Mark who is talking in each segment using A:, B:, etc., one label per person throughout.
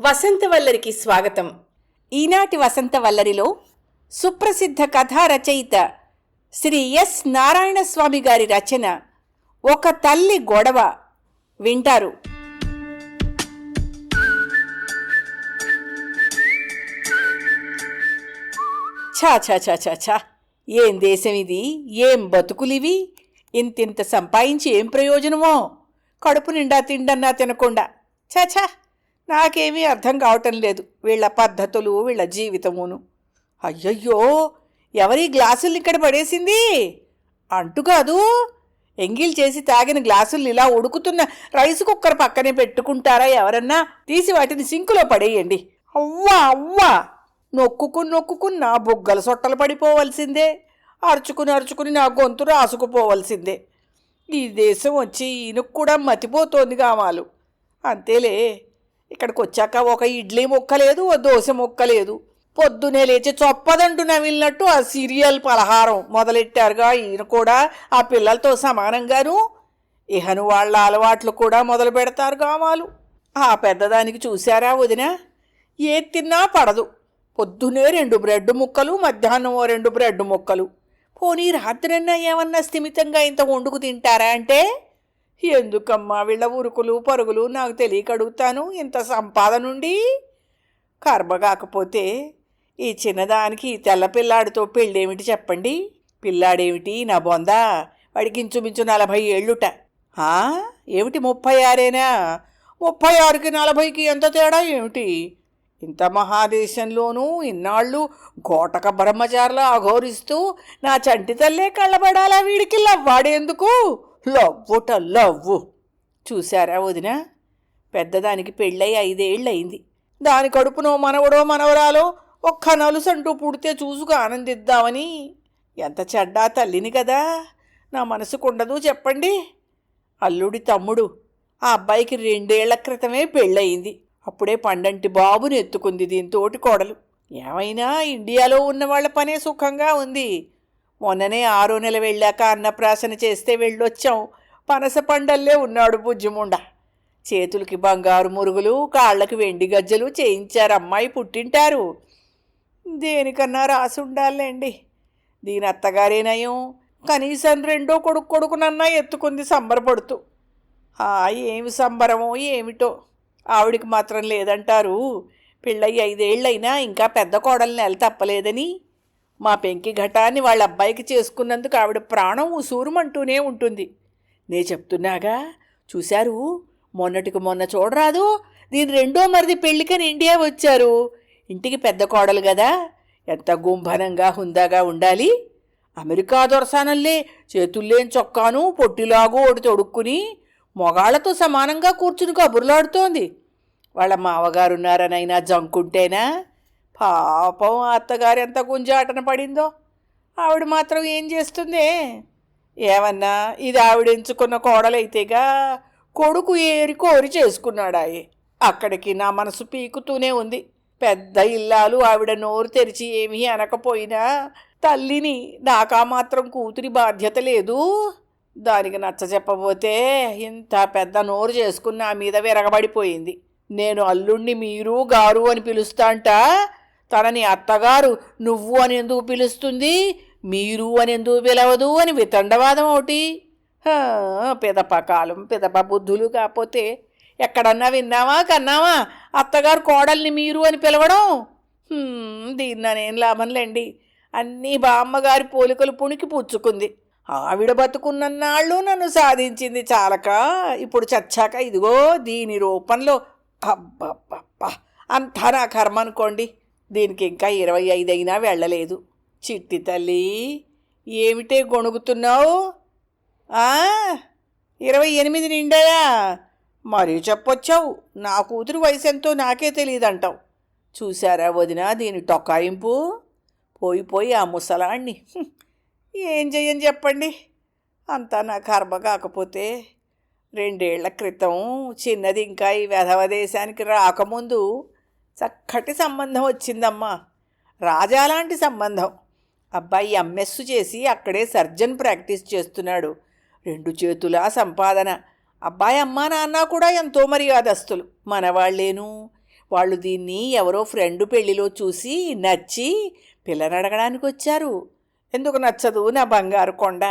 A: వసంతవల్లరికి స్వాగతం. ఈనాటి వసంతవల్లరిలో సుప్రసిద్ధ కథా రచయిత శ్రీ ఎస్ నారాయణస్వామి గారి రచన ఒక తల్లి గొడవ వింటారు. ఛా ఛా ఛా ఛా ఛా ఏం దేశం ఇది ఏం బతుకులివి? ఇంతింత సంపాదించి ఏం ప్రయోజనమో? కడుపు నిండా తిండన్నా తినకుండా. ఛా ఛా నాకేమీ అర్థం కావటం లేదు. వీళ్ళ పద్ధతులు వీళ్ళ జీవితమును. అయ్యయ్యో! ఎవరి గ్లాసులు ఇక్కడ పడేసింది? అంటు కాదు. ఎంగిల్ చేసి తాగిన గ్లాసులు ఇలా ఉడుకుతున్న రైస్ కుక్కర్ పక్కనే పెట్టుకుంటారా ఎవరన్నా? తీసి వాటిని సింకులో పడేయండి. అవ్వా అవ్వా! నొక్కుకుని నొక్కుకున్న నా బుగ్గల సొట్టలు పడిపోవలసిందే. అరుచుకుని అరుచుకుని నా గొంతు రాసుకుపోవలసిందే. ఈ దేశం వచ్చి ఈయనకు కూడా మతిపోతోంది కావాలు అంతేలే. ఇక్కడికి వచ్చాక ఒక ఇడ్లీ ముక్క లేదు ఓ దోశ ముక్క లేదు. పొద్దునే లేచి చొప్పదంటూ నవిలినట్టు ఆ సీరియల్ పలహారం మొదలెట్టారుగా. ఈయన కూడా ఆ పిల్లలతో సమానంగాను. ఇహను వాళ్ళ అలవాట్లు కూడా మొదలు పెడతారు గామాలు ఆ పెద్దదానికి చూశారా వదిన? ఏది తిన్నా పడదు. పొద్దునే రెండు బ్రెడ్ ముక్కలు మధ్యాహ్నం ఓ రెండు బ్రెడ్ ముక్కలు. పోనీ రాత్రన్నా ఏమన్నా స్థిమితంగా ఇంత వండుకు తింటారా అంటే? ఎందుకమ్మా వీళ్ళ ఉరుకులు పరుగులు నాకు తెలియక అడుగుతాను ఇంత సంపాదనుండి కర్మ కాకపోతే ఈ చిన్నదానికి తెల్ల పిల్లాడితో పెళ్ళేమిటి చెప్పండి? పిల్లాడేమిటి? నా బొందా? వాడికి ఇంచుమించు నలభై ఏళ్ళుట. ఏమిటి ముప్పై ఆరేనా? ముప్పై ఆరుకి నలభైకి ఎంత తేడా ఏమిటి? ఇంత మహాదేశంలోనూ ఇన్నాళ్ళు గోటక బ్రహ్మచారులు అఘోరిస్తూ నా చంటి తల్లే కళ్ళబడాలా వీడికి లవ్వాడేందుకు? లవ్వుట లవ్వు చూశారా వదిన? పెద్దదానికి పెళ్ళై ఐదేళ్ళయింది. దాని కడుపునో మనవడో మనవరాలో ఒక్క నలుసంటూ పుడితే చూసుకు ఆనందిద్దామని. ఎంత చెడ్డా తల్లిని కదా. నా మనసుకుండదు చెప్పండి. అల్లుడి తమ్ముడు ఆ అబ్బాయికి రెండేళ్ళ క్రితమే పెళ్ళయింది. అప్పుడే పండంటి బాబుని ఎత్తుకుంది దీంతోటి కోడలు. ఏమైనా ఇండియాలో ఉన్న వాళ్ళ పనే సుఖంగా ఉంది. మొన్ననే ఆరో నెల వెళ్ళాక అన్నప్రాసన చేస్తే వెళ్ళొచ్చాం. పనస పండల్లే ఉన్నాడు బుజ్జిముండ. చేతులకి బంగారు మురుగులు కాళ్ళకి వెండి గజ్జలు చేయించారు అమ్మాయి పుట్టింటారు. దేనికన్నా రాసి ఉండాలండి దీని అత్తగారేనయం కనీసం రెండో కొడుకు కొడుకునన్నా ఎత్తుకుంది సంబరపడుతూ. ఆ ఏమి సంబరమో ఏమిటో. ఆవిడికి మాత్రం లేదంటారు. పెళ్ళయి ఐదేళ్ళైనా ఇంకా పెద్ద కోడలు నెల తప్పలేదని మా పెంకి ఘటాన్ని వాళ్ళ అబ్బాయికి చేసుకున్నందుకు ఆవిడ ప్రాణం ఉసూరుమంటూనే ఉంటుంది. నే చెప్తున్నాగా చూశారు? మొన్నటికి మొన్న చూడరాదు దీని రెండో మరిది పెళ్ళికని ఇండియా వచ్చారు. ఇంటికి పెద్ద కోడలు కదా ఎంత గుంభనంగా హుందాగా ఉండాలి? అమెరికా దొరసానల్లే చేతుల్లేని చొక్కాను పొట్టిలాగూ ఒకటి తొడుక్కుని మొగాళ్ళతో సమానంగా కూర్చుని కబుర్లాడుతోంది. వాళ్ళ మావగారున్నారనైనా జంకుంటేనా? పాపం అత్తగారు ఎంత గుంజాటన పడిందో. ఆవిడ మాత్రం ఏం చేస్తుంది? ఏమన్నా ఇది ఆవిడ ఎంచుకున్న కోడలైతేగా కొడుకు ఏరి కోరి చేసుకున్నాడాయి. అక్కడికి నా మనసు పీకుతూనే ఉంది. పెద్ద ఇల్లాలు ఆవిడ నోరు తెరిచి ఏమీ అనకపోయినా తల్లిని నాకా మాత్రం కూతురి బాధ్యత లేదు. దానికి నచ్చ చెప్పబోతే ఇంత పెద్ద నోరు చేసుకున్న నా మీద విరగబడిపోయింది. నేను అల్లుణ్ణి మీరు గారు అని పిలుస్తాంట తనని అత్తగారు నువ్వు అని ఎందుకు పిలుస్తుంది? మీరు అని ఎందుకు పిలవదు అని వితండవాదం ఒకటి. పిదప కాలం పిదప బుద్ధులు కాకపోతే ఎక్కడన్నా విన్నావా కన్నావా? అత్తగారు కోడల్ని మీరు అని పిలవడం? హ్మ్, దీన్నానేం లాభంలేండి అన్నీ బామ్మగారి పోలికలు పుణికి పుచ్చుకుంది. ఆవిడ బతుకున్నన్నాళ్ళు నన్ను సాధించింది చాలక. ఇప్పుడు చచ్చాక ఇదిగో దీని రూపంలో అబ్బబ్బబ్బా. అంతా నా కర్మ అనుకోండి. దీనికి ఇంకా ఇరవై ఐదు అయినా వెళ్ళలేదు. చిట్టి తల్లి ఏమిటే గొణుగుతున్నావు? ఇరవై ఎనిమిది నిండాయా? మరీ చెప్పొచ్చావు. నా కూతురు వయసు ఎంతో నాకే తెలియదంటావు చూశారా వదిన దీని టొకాయింపు పోయి పోయి ఆ ముసలాణ్ణి ఏం చెయ్యని చెప్పండి? అంతా నా కర్మ కాకపోతే రెండేళ్ళ క్రితం చిన్నది ఇంకా ఈ వెధవ దేశానికి రాకముందు చక్కటి సంబంధం వచ్చిందమ్మా. రాజా లాంటి సంబంధం. అబ్బాయి ఎంఎస్ చేసి అక్కడే సర్జన్ ప్రాక్టీస్ చేస్తున్నాడు. రెండు చేతుల సంపాదన. అబ్బాయి అమ్మా నాన్న కూడా ఎంతో మర్యాదస్తులు. మనవాళ్ళేను. వాళ్ళు దీన్ని ఎవరో ఫ్రెండ్ పెళ్ళిలో చూసి నచ్చి పిల్లని అడగడానికి వచ్చారు. ఎందుకు నచ్చదు నా బంగారు కొండ?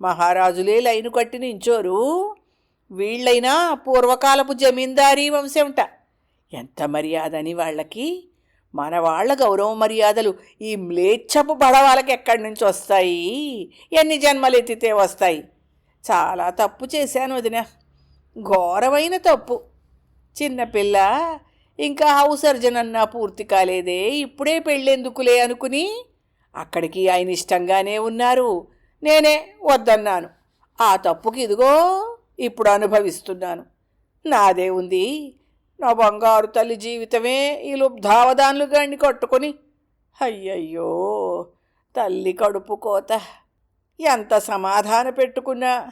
A: మహారాజులే లైను కట్టి నించోరు. వీళ్ళైనా పూర్వకాలపు జమీందారీ వంశంట. ఎంత మర్యాదని వాళ్ళకి? మన వాళ్ళ గౌరవ మర్యాదలు ఈ మ్లేచ్ఛపు బడవాళ్ళకి ఎక్కడి నుంచి వస్తాయి? ఎన్ని జన్మలు ఎత్తితే వస్తాయి? చాలా తప్పు చేశాను వదిన. ఘోరమైన తప్పు. చిన్నపిల్ల ఇంకా హౌస్ సర్జన్ అన్నా పూర్తి కాలేదే. ఇప్పుడే పెళ్ళెందుకులే అనుకుని అక్కడికి ఆయన ఇష్టంగానే ఉన్నారు. నేనే వద్దన్నాను. ఆ తప్పుకి ఇదిగో ఇప్పుడు అనుభవిస్తున్నాను. నాదే ఉంది. నా బంగారు తల్లి జీవితమే ఈ లుబ్ధావధాన్లు గాడిని కట్టుకొని. అయ్యయ్యో తల్లి కడుపు కోత. ఎంత సమాధాన పెట్టుకున్నా.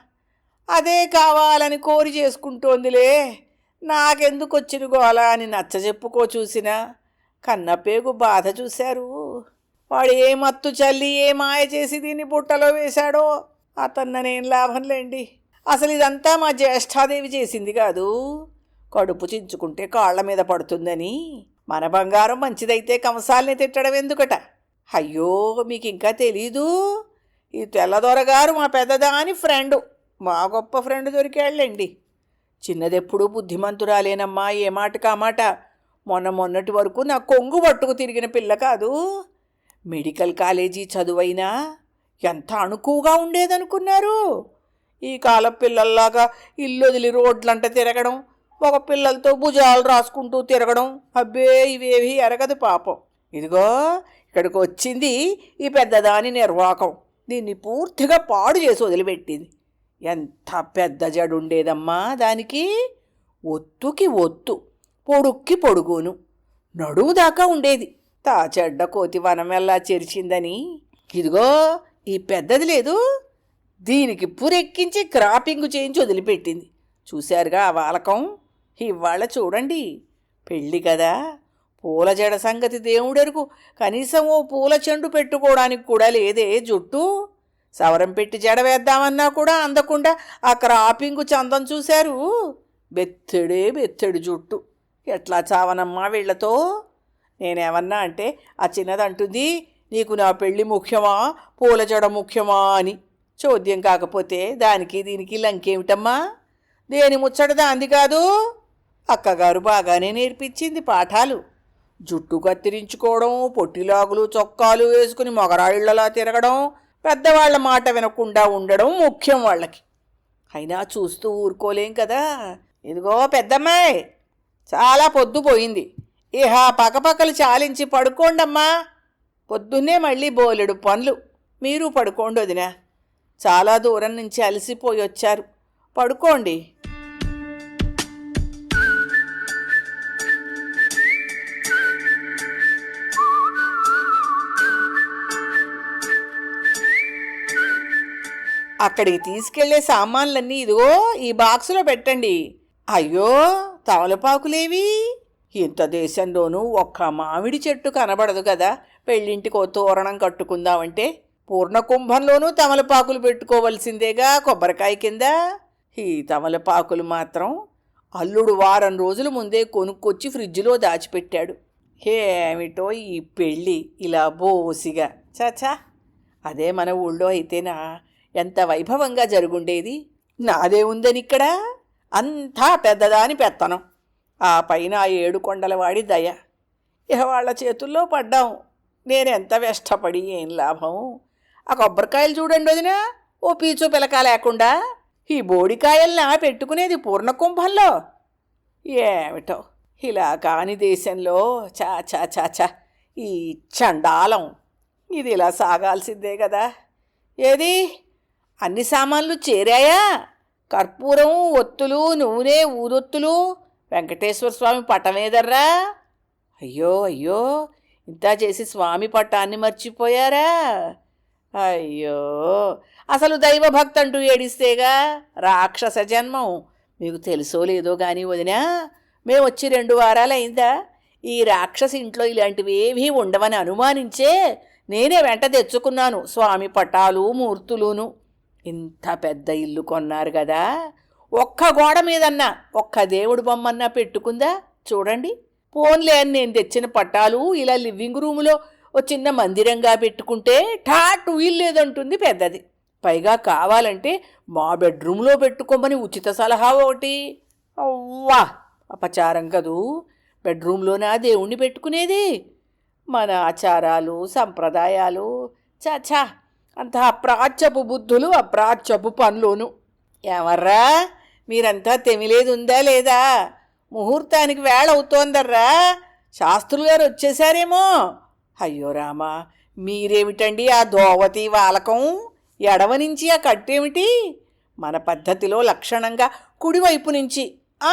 A: అదే కావాలని కోరి చేసుకుంటోందిలే. నాకెందుకు వచ్చిన గోళ అని నచ్చ చెప్పుకో చూసినా. కన్నపేగు బాధ చూశారు. వాడు ఏ మత్తు చల్లి ఏ మాయ చేసి దీన్ని బుట్టలో వేశాడో అతన్ననేం లాభంలేండి. అసలు ఇదంతా మా జ్యేష్ఠాదేవి చేసింది కాదు. కడుపు చించుకుంటే కాళ్ళ మీద పడుతుందని. మన బంగారం మంచిదైతే కంసాలని తిట్టడం ఎందుకట? అయ్యో మీకు ఇంకా తెలీదు. ఈ తెల్లదొరగారు మా పెద్దదాని ఫ్రెండు. మా గొప్ప ఫ్రెండ్ దొరికాళ్ళండి. చిన్నదెప్పుడు బుద్ధిమంతురాలేనమ్మా ఏ మాట కామాట మొన్న మొన్నటి వరకు నా కొంగు పట్టుకు తిరిగిన పిల్ల కాదు. మెడికల్ కాలేజీ చదువైనా ఎంత అణుకువగా ఉండేదనుకున్నారు? ఈ కాల పిల్లల్లాగా ఇల్లు వదిలి రోడ్లంట తిరగడం ఒక పిల్లలతో భుజాలు రాసుకుంటూ తిరగడం. అబ్బే ఇవేవి ఎరగదు పాపం. ఇదిగో ఇక్కడికి వచ్చింది ఈ పెద్దదాని నిర్వాకం. దీన్ని పూర్తిగా పాడు చేసి వదిలిపెట్టింది. ఎంత పెద్ద జడు ఉండేదమ్మా దానికి? ఒత్తుకి ఒత్తు పొడుక్కి పొడుగును. నడుము దాకా ఉండేది. తా చెడ్డ కోతి వనమెల్లా చెరిచిందని. ఇదిగో ఈ పెద్దది లేదు. దీనికి పురెక్కించి క్రాపింగ్ చేయించి వదిలిపెట్టింది. చూశారుగా ఆ వాలకం? ఇవాళ చూడండి. పెళ్ళి కదా పూల జడ సంగతి దేవుడెరుకు కనీసం ఓ పూల చెండు పెట్టుకోవడానికి కూడా లేదే జుట్టు. సవరం పెట్టి జడ వేద్దామన్నా కూడా అందకుండా ఆ క్రాపింగు చందం చూశారు. బెత్తడే బెత్తడు జుట్టు. ఎట్లా చావనమ్మా వీళ్ళతో నేనేమన్నా అంటే ఆ చిన్నది అంటుంది నీకు నా పెళ్ళి ముఖ్యమా? పూల జడ ముఖ్యమా? అని. చోద్యం కాకపోతే దానికి దీనికి లంకేమిటమ్మా? దేని ముచ్చట దాంది కాదు? అక్కగారు బాగానే నేర్పించింది పాఠాలు. జుట్టు కత్తిరించుకోవడం పొట్టిలాగులు చొక్కాలు వేసుకుని మొగరాయిళ్ళలా తిరగడం పెద్దవాళ్ళ మాట వినకుండా ఉండడం ముఖ్యం వాళ్ళకి. అయినా చూస్తూ ఊరుకోలేం కదా. ఇదిగో పెద్దమ్మాయి చాలా పొద్దు పోయింది. ఇహ పక్కపక్కలు చాలించి పడుకోండమ్మా. పొద్దున్నే మళ్ళీ బోలెడు పనులు మీరు పడుకోండి వదినా. చాలా దూరం నుంచి అలసిపోయి వచ్చారు. పడుకోండి. అక్కడికి తీసుకెళ్ళే సామాన్లన్నీ ఇదిగో ఈ బాక్సులో పెట్టండి. అయ్యో తమలపాకులేవి? ఇంత దేశంలోనూ ఒక్క మామిడి చెట్టు కనబడదు కదా. పెళ్ళింటికో తోరణం కట్టుకుందామంటే పూర్ణ కుంభంలోనూ తమలపాకులు పెట్టుకోవలసిందేగా కొబ్బరికాయ కింద? ఈ తమలపాకులు మాత్రం అల్లుడు వారం రోజుల ముందే కొనుక్కొచ్చి ఫ్రిడ్జ్లో దాచిపెట్టాడు. ఏమిటో ఈ పెళ్ళి ఇలా బోసిగా. చాచా అదే మన ఊళ్ళో అయితేనా? ఎంత వైభవంగా జరుగుండేది? నాదే ఉందని ఇక్కడ అంతా పెద్దదాని పెత్తనం. ఆ పైన ఆ ఏడు కొండల వాడి దయ. ఇక వాళ్ళ చేతుల్లో పడ్డాం. నేనెంత వెష్టపడి ఏం లాభం? ఆ కొబ్బరికాయలు చూడండి వదినా ఓ పీచు పిలక లేకుండా. ఈ బోడికాయల్ని పెట్టుకునేది పూర్ణ కుంభంలో ఏమిటో? ఇలా కాని దేశంలో చా చా చా చా ఈ చండాలం. ఇది ఇలా సాగాల్సిందే కదా. ఏది? అన్ని సామాన్లు చేరాయా? కర్పూరం ఒత్తులు నూనె ఊరొత్తులు వెంకటేశ్వర స్వామి పటమేదర్రా అయ్యో అయ్యో ఇంత చేసి స్వామి పట్టాన్ని మర్చిపోయారా? అయ్యో అసలు దైవభక్తి అంటూ ఏడిస్తేగా? రాక్షస జన్మం. మీకు తెలుసో లేదో కానీ వదినా మేము వచ్చి రెండు వారాలు అయిందా ఈ రాక్షసి ఇంట్లో ఇలాంటివి ఏవీ ఉండవని అనుమానించే నేనే వెంట తెచ్చుకున్నాను స్వామి పటాలు మూర్తులును. ఇంత పెద్ద ఇల్లు కొన్నారు కదా. ఒక్క గోడ మీదన్నా ఒక్క దేవుడు బొమ్మన్నా పెట్టుకుందా? చూడండి. పోన్లే అని నేను తెచ్చిన పట్టాలు ఇలా లివింగ్ రూములో ఓ చిన్న మందిరంగా పెట్టుకుంటే ఠాట్ వీల్లేదంటుంది పెద్దది. పైగా కావాలంటే మా బెడ్రూమ్లో పెట్టుకోమని ఉచిత సలహా ఒకటి. అవ్వా! అపచారం కదూ. బెడ్రూమ్లోనా దేవుణ్ణి పెట్టుకునేది? మన ఆచారాలు సంప్రదాయాలు చాచా అంత అప్రాచ్యపు బుద్ధులు అప్రాచ్యపు పనులోను. ఎవర్రా మీరంతా తెమిలేదు ఉందా లేదా? ముహూర్తానికి వేళ అవుతోందర్రా శాస్త్రులు గారు వచ్చేసారేమో. అయ్యో రామా మీరేమిటండి ఆ దోవతి వాలకం? ఎడవ నుంచి ఆ కట్టేమిటి? మన పద్ధతిలో లక్షణంగా కుడివైపు నుంచి. ఆ,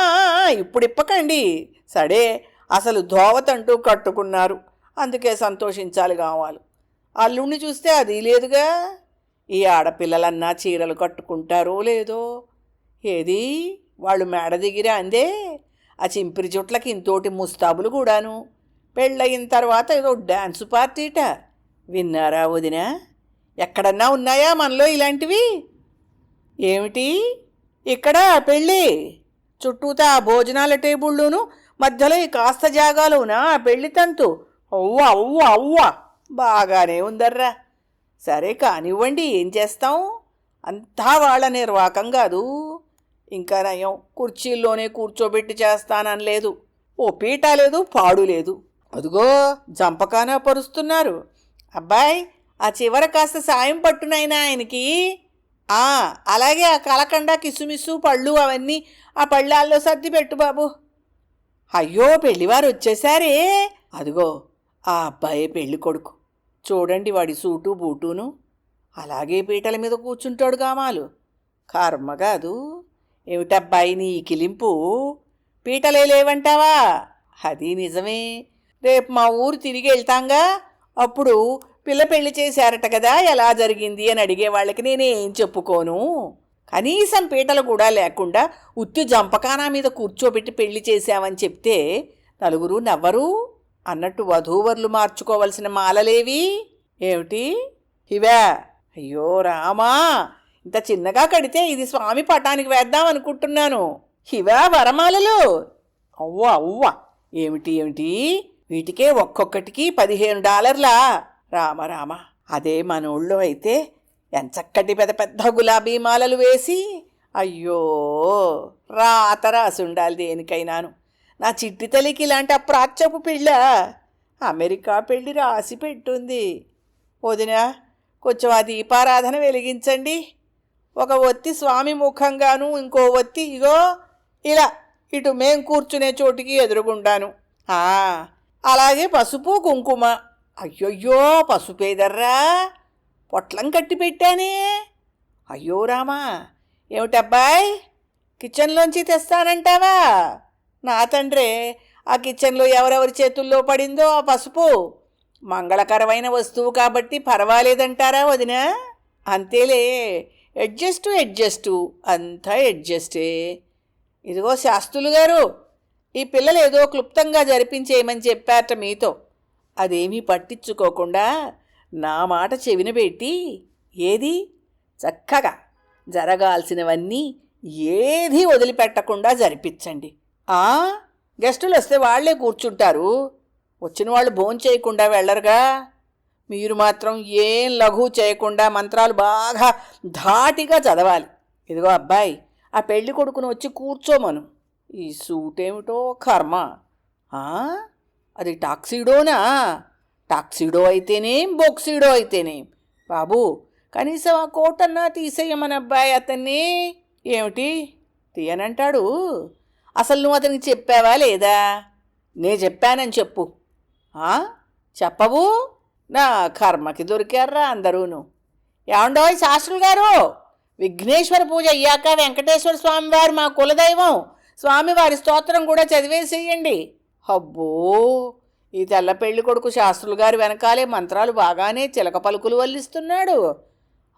A: ఇప్పుడు ఇప్పకండి సడే అసలు దోవతంటూ కట్టుకున్నారు. అందుకే సంతోషించాలి కావాలి అల్లుణ్ణి చూస్తే అది లేదుగా. ఈ ఆడపిల్లలన్నా చీరలు కట్టుకుంటారో లేదో. ఏది? వాళ్ళు మేడ దిగిరా అందే? ఆ చింపిరి చుట్లకి ఇంతోటి ముస్తాబులు కూడాను. పెళ్ళయిన తర్వాత ఏదో డ్యాన్స్ పార్టీట. విన్నారా వదిన? ఎక్కడన్నా ఉన్నాయా మనలో ఇలాంటివి? ఏమిటి? ఇక్కడ పెళ్ళి? చుట్టూతా ఆ భోజనాల టేబుల్లోనూ మధ్యలో ఈ కాస్త జాగాలోనా ఆ పెళ్ళి తంతు? అవ్వ అవ్వ అవ్వ! బాగానే ఉందర్రా. సరే కానివ్వండి ఏం చేస్తాం? అంతా వాళ్ళ నిర్వాకం కాదు. ఇంకా నయం కుర్చీల్లోనే కూర్చోబెట్టి చేస్తానని లేదు. ఓ పీట లేదు పాడు లేదు. అదిగో జంపకానా పరుస్తున్నారు. అబ్బాయి ఆ చివర కాస్త సాయం పట్టునైనా ఆయనకి. ఆ అలాగే ఆ కలకండ కిసుమిసు పళ్ళు అవన్నీ ఆ పళ్ళాల్లో సర్ది పెట్టు బాబు. అయ్యో పెళ్ళివారు వచ్చేసారే. అదిగో ఆ అబ్బాయే పెళ్ళి కొడుకు చూడండి వాడి సూటు బూటును. అలాగే పీటల మీద కూర్చుంటాడు కామాలు కర్మ కాదు. ఏమిటబ్బాయి నీ కిలింపు? పీటలే లేవంటావా? అది నిజమే. రేపు మా ఊరు తిరిగి వెళ్తాంగా? అప్పుడు పిల్ల పెళ్ళి చేశారట కదా ఎలా జరిగింది అని అడిగే వాళ్ళకి నేనేం చెప్పుకోను. కనీసం పీటలు కూడా లేకుండా ఉత్తి జంపకానా మీద కూర్చోబెట్టి పెళ్ళి చేశామని చెప్తే నలుగురు నవ్వరు. అన్నట్టు వధూవరులు మార్చుకోవలసిన మాలలేవి? ఏమిటి? ఇవే. అయ్యో రామా ఇంత చిన్నగా కడితే ఇది స్వామి పటానికి వేద్దాం అనుకుంటున్నాను ఇవా వరమాలలు. అవ్వ అవ్వ. ఏమిటి ఏమిటి? వీటికే ఒక్కొక్కటికి పదిహేను డాలర్లా? రామ రామ. అదే మనోళ్ళు అయితే ఎంచక్కటి పెద్ద పెద్ద గులాబీ మాలలు వేసి అయ్యో రాత దేనికైనాను. నా చిట్టి తల్లికి ఇలాంటి అప్రాచ్యపు పిల్ల అమెరికా పెళ్ళి రాసి పెట్టుంది. వదినా కొంచెం ఆ దీపారాధన వెలిగించండి. ఒక ఒత్తి స్వామి ముఖంగాను ఇంకో ఒత్తి ఇగో ఇలా ఇటు మేం కూర్చునే చోటికి ఎదురుగుండాను. అలాగే పసుపు కుంకుమ. అయ్యయ్యో పసుపేదర్రా పొట్లం కట్టి పెట్టానే. అయ్యో రామా ఏమిటబ్బాయ్? కిచెన్లోంచి తెస్తానంటావా? నా తండ్రే ఆ కిచెన్లో ఎవరెవరి చేతుల్లో పడిందో ఆ పసుపు. మంగళకరమైన వస్తువు కాబట్టి పర్వాలేదంటారా వదినా? అంతేలే అడ్జస్టు అడ్జస్టు అంతా అడ్జస్టే. ఇదిగో శాస్త్రులు గారు ఈ పిల్లలు ఏదో క్లుప్తంగా జరిపించేయమని చెప్పారట మీతో. అదేమీ పట్టించుకోకుండా నా మాట చెవిన పెట్టి ఏది? చక్కగా జరగాల్సినవన్నీ ఏది వదిలిపెట్టకుండా జరిపించండి. ఆ? గెస్టులు వస్తే వాళ్ళే కూర్చుంటారు. వచ్చిన వాళ్ళు భోంచేయకుండా చేయకుండా వెళ్ళరుగా. మీరు మాత్రం ఏం లఘు చేయకుండా మంత్రాలు బాగా ధాటిగా చదవాలి. ఇదిగో అబ్బాయి ఆ పెళ్ళి కొడుకును వచ్చి కూర్చోమను. ఈ సూట్ ఏమిటో కర్మ అది టాక్సీడోనా? టాక్సీడో అయితేనేం బొక్సీడో అయితేనేం? బాబు కనీసం ఆ కోటన్నా తీసేయమని అబ్బాయి అతన్ని. ఏమిటి? తీయనంటాడు? అసలు నువ్వు అతనికి చెప్పావా లేదా? నే చెప్పానని చెప్పు. చెప్పవు? నా కర్మకి దొరికారా అందరూను. ఏమండోయ్ శాస్త్రులు గారు? విఘ్నేశ్వర పూజ అయ్యాక వెంకటేశ్వర స్వామి వారు మా కులదైవం. స్వామివారి స్తోత్రం కూడా చదివేసేయండి. అబ్బో! ఈ తెల్ల పెళ్ళి కొడుకు శాస్త్రులు గారి వెనకాలే మంత్రాలు బాగానే చిలక పలుకులు వల్లిస్తున్నాడు.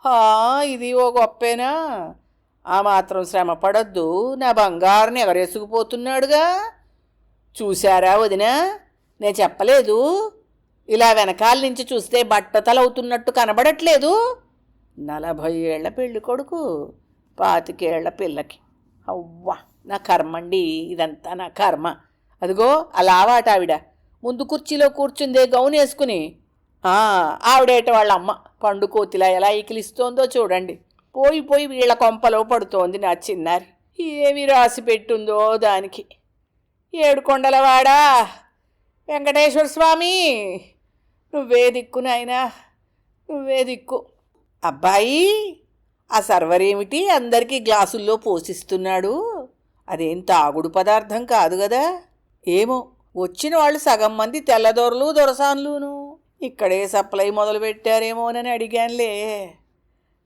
A: హా ఇది ఓ గొప్పేనా? ఆ మాత్రం శ్రమ పడద్దు. నా బంగారుని ఎగరేసుకుపోతున్నాడుగా చూశారా వదినా? నేను చెప్పలేదు. ఇలా వెనకాల నుంచి చూస్తే బట్టతలవుతున్నట్టు కనబడట్లేదు. నలభై ఏళ్ళ పెళ్ళి కొడుకు పాతికేళ్ళ పిల్లకి. అవ్వా నా కర్మండి ఇదంతా నా కర్మ. అదిగో అలావాట ఆవిడ. ముందు కుర్చీలో కూర్చుందే గౌన్ వేసుకుని. ఆవిడేట వాళ్ళ అమ్మ పండు కోతిలా ఎలా ఇకిలిస్తోందో చూడండి. పోయి పోయి వీళ్ళ కొంపలో పడుతోంది నా చిన్నారి ఏమి రాసి పెట్టుందో దానికి. ఏడుకొండలవాడా వెంకటేశ్వర స్వామి! నువ్వే దిక్కు నాయనా నువ్వే దిక్కు. అబ్బాయి ఆ సర్వర్ ఏమిటి అందరికీ గ్లాసుల్లో పోసిస్తున్నాడు అదేం తాగుడు పదార్థం కాదు కదా ఏమో వచ్చిన వాళ్ళు సగం మంది తెల్లదొరలు దొరసాన్లును. ఇక్కడే సప్లై మొదలు పెట్టారేమోనని అడిగానులే.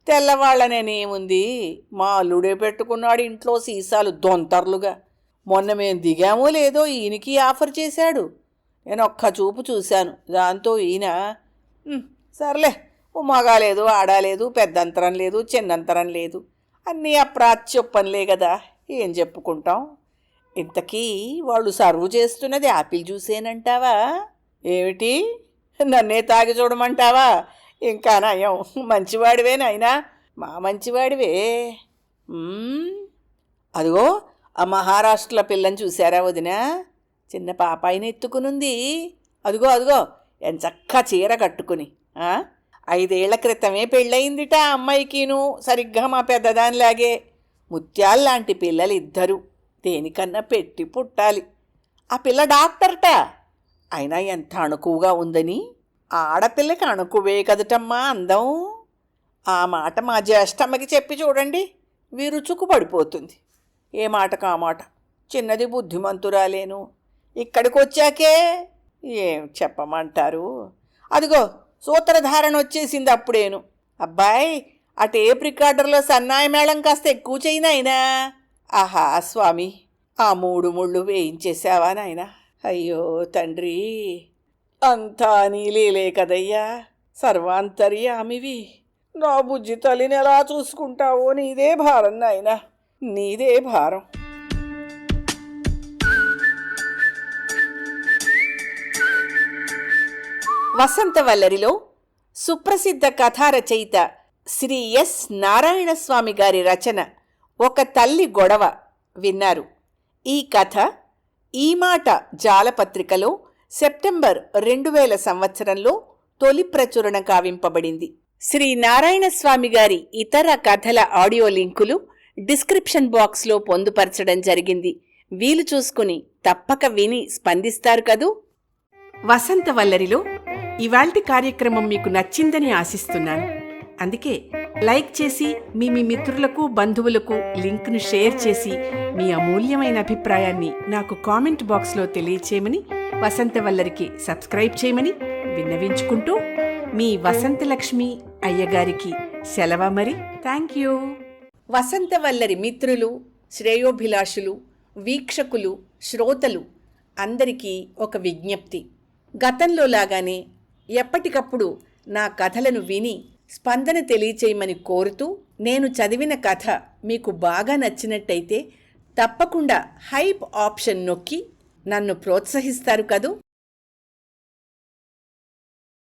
A: తెల్లవాళ్ళనేముంది మా అల్లుడే పెట్టుకున్నాడు ఇంట్లో సీసాలు దొంతర్లుగా. మొన్న మేము దిగామో లేదో ఈయనకి ఆఫర్ చేశాడు. నేను ఒక్క చూపు చూశాను. దాంతో ఈయన సర్లే ఉమ్మగాలేదు ఆడాలేదు పెద్దంతరం లేదు చిన్నంతరం లేదు. అన్నీ అప్రాచ్యొప్పనిలే కదా ఏం చెప్పుకుంటాం? ఇంతకీ వాళ్ళు సర్వ్ చేస్తున్నది ఆపిల్ జ్యూసేనంటావా? ఏమిటి? నన్నే తాగి చూడమంటావా? ఇంకా నయం. మంచివాడివే నాయనా. మా మంచివాడివే. అదిగో ఆ మహారాష్ట్ర పిల్లని చూసారా వదిన? చిన్న పాపాయిని ఎత్తుకునుంది. అదిగో అదిగో ఎంచక్కా చీర కట్టుకుని ఐదేళ్ళ క్రితమే పెళ్ళయిందిట ఆ అమ్మాయికిను. సరిగ్గా మా పెద్దదానిలాగే. ముత్యాల్లాంటి పిల్లలు ఇద్దరు దేనికన్నా పెట్టి పుట్టాలి. ఆ పిల్ల డాక్టర్ట. అయినా ఎంత అణుకువగా ఉందని? ఆడపిల్లకి అణుకువే కదటమ్మా అందం. ఆ మాట మా జ్యేష్ఠమ్మకి చెప్పి చూడండి విరుచుకు పడిపోతుంది. ఏ మాటకు ఆ మాట? చిన్నది బుద్ధిమంతురాలేను. ఇక్కడికి వచ్చాకే ఏం చెప్పమంటారు? అదిగో సూత్రధారణ వచ్చేసింది అప్పుడేను. అబ్బాయి ఆ టేప్ రికార్డర్లో సన్నాయి మేళం కాస్త ఎక్కువ చేయనాయినా ఆహా స్వామి ఆ మూడు ముళ్ళు వేయించేసావా నాయనా? అయ్యో తండ్రి. అంతా నీలేలే కదయ్యా. సర్వాంతర్యామివి. నా బుజ్జి తల్లిని ఎలా చూసుకుంటావో నీదే భారం నాయనా. నీదే భారం. వసంతవల్లరిలో సుప్రసిద్ధ కథా రచయిత శ్రీ ఎస్ నారాయణస్వామి గారి రచన ఒక తల్లి గొడవ విన్నారు. ఈ కథ ఈ మాట జాలపత్రికలో సెప్టెంబర్ రెండు వేల సంవత్సరంలో తొలి ప్రచురణ కావింపబడింది. శ్రీ నారాయణస్వామి గారి ఇతర కథల ఆడియో లింకులు డిస్క్రిప్షన్ బాక్స్లో పొందుపరచడం జరిగింది. వీలు చూసుకుని తప్పక విని స్పందిస్తారు కదూ? వసంత వల్లరిలో ఇవాల్టి కార్యక్రమం మీకు నచ్చిందని ఆశిస్తున్నాను. అందుకే లైక్ చేసి మీ మీ మిత్రులకు బంధువులకు లింక్ను షేర్ చేసి మీ అమూల్యమైన అభిప్రాయాన్ని నాకు కామెంట్ బాక్స్లో తెలియచేయమని వసంతవల్లరికి సబ్స్క్రైబ్ చేయమని విన్నవించుకుంటూ మీ వసంతలక్ష్మి అయ్యగారికి సెలవ మరి. థ్యాంక్ యూ వసంతవల్లరి మిత్రులు శ్రేయోభిలాషులు వీక్షకులు శ్రోతలు అందరికీ ఒక విజ్ఞప్తి. గతంలో లాగానే ఎప్పటికప్పుడు నా కథలను విని స్పందన తెలియచేయమని కోరుతూ నేను చదివిన కథ మీకు బాగా నచ్చినట్టయితే తప్పకుండా హైప్ ఆప్షన్ నొక్కి నన్ను ప్రోత్సహిస్తారు కదూ?